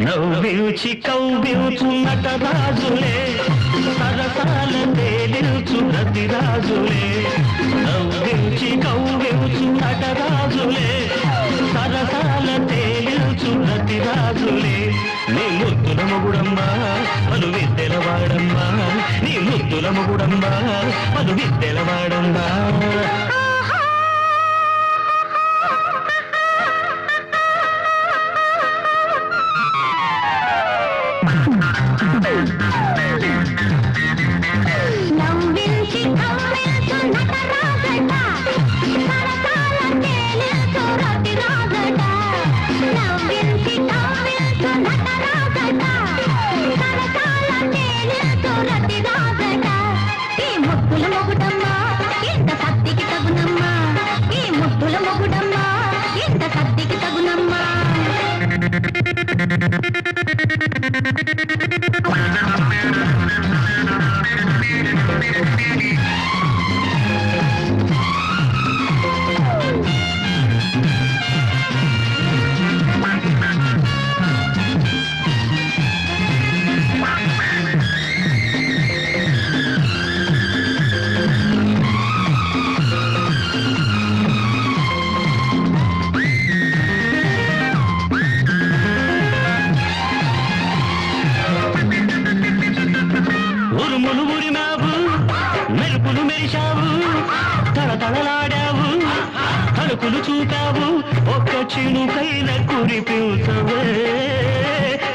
నవ్వించి కౌబించు నటరాజులే సరసాల తేలించు రతిరాజులే నవ్వించి కౌ నీ ముద్దుల మొగుడమ్మా పలు విద్దెల వాడమ్మా. నీ ముద్దుల మొగుడమ్మా పలు విద్దెల వాడమ్మా. తేలించు తడతడలాడావు తలుపులు చూపావు ఒక్క చినుకైన కురిపించవే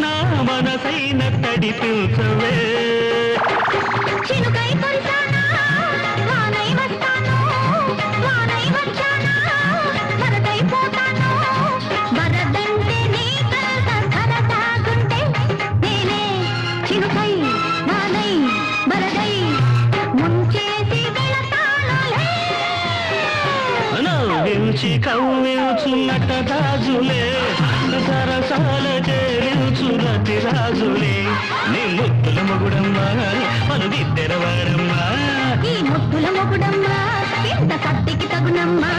నా మనసైన తడిపించవే చినుకై కురిసానా వానై వస్తాను వానై వచ్చానా వరదంటే నీ కలత నేనే చినుకై వానై వరదై నవ్వించి కవ్వించున్నట్ట రాజులే. సరసాల చేరించు రతి రాజులే. నీ ముద్దుల మొగుడమ్మా మన ఈ ముద్దుల మొగుడమ్మా ఇంత కత్తికి తగునమ్మా.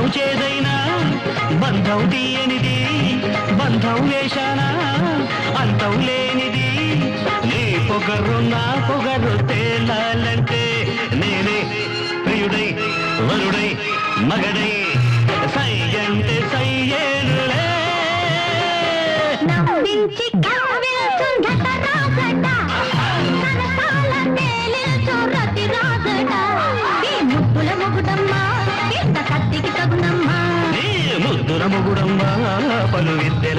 బంధం చేదైనా బంధం తీయనిది బంధం వేశానా అంతం లేనిది. నీ పొగరు నా పొగరు తేలాలంటే నేనే ప్రియుడై వరుడై మగడై. సై అంటే సయ్యేనులే నవ్వించి కత్తికి